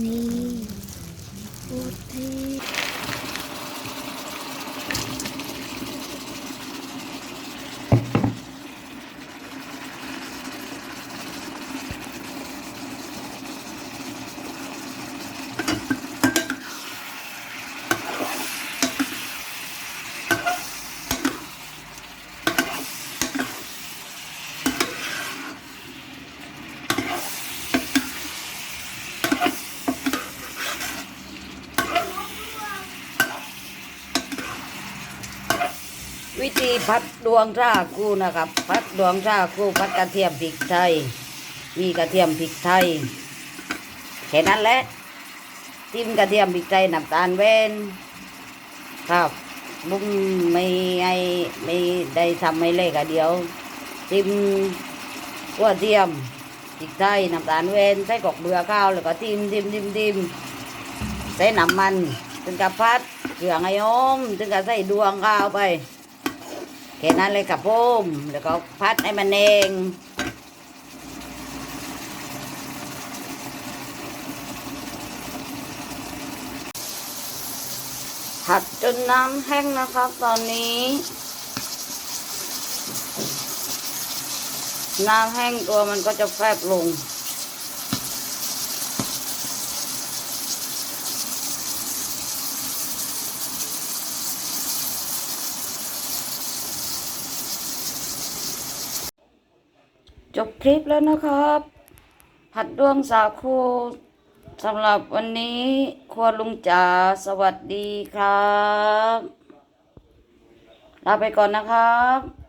นี่พูด วิธีพัดดวงราคูนะครับ พัดดวงราคูพัดกระเทียมพริกไทย มีกระเทียมพริกไทยแค่นั้นแหละจิ้มกระเทียมพริกไทยน้ำตาลเวนครับบุ้มไม่ไอไม่ได้ทำไม่เล็กะเดียวจิ้มกัวเทียมพริกไทยน้ำตาลเวนใส่กอกเบือข้าวแล้วก็ทิมทิมทิมทิมใส่น้ำมันถึงกับพัดเครื่องไอ้อมถึงกับใส่ดวงข้าวไป แค่นั้นเลยกับผมแล้วก็พัดให้มันเองผัดจนน้ำแห้งนะครับ ตอนนี้ น้ำแห้งตัวมันก็จะแฟบลง จบคลิปแล้วนะครับ ผัดดวงสาคูสำหรับวันนี้ ครัวลุงจ๋าสวัสดีครับ ลาไปก่อนนะครับ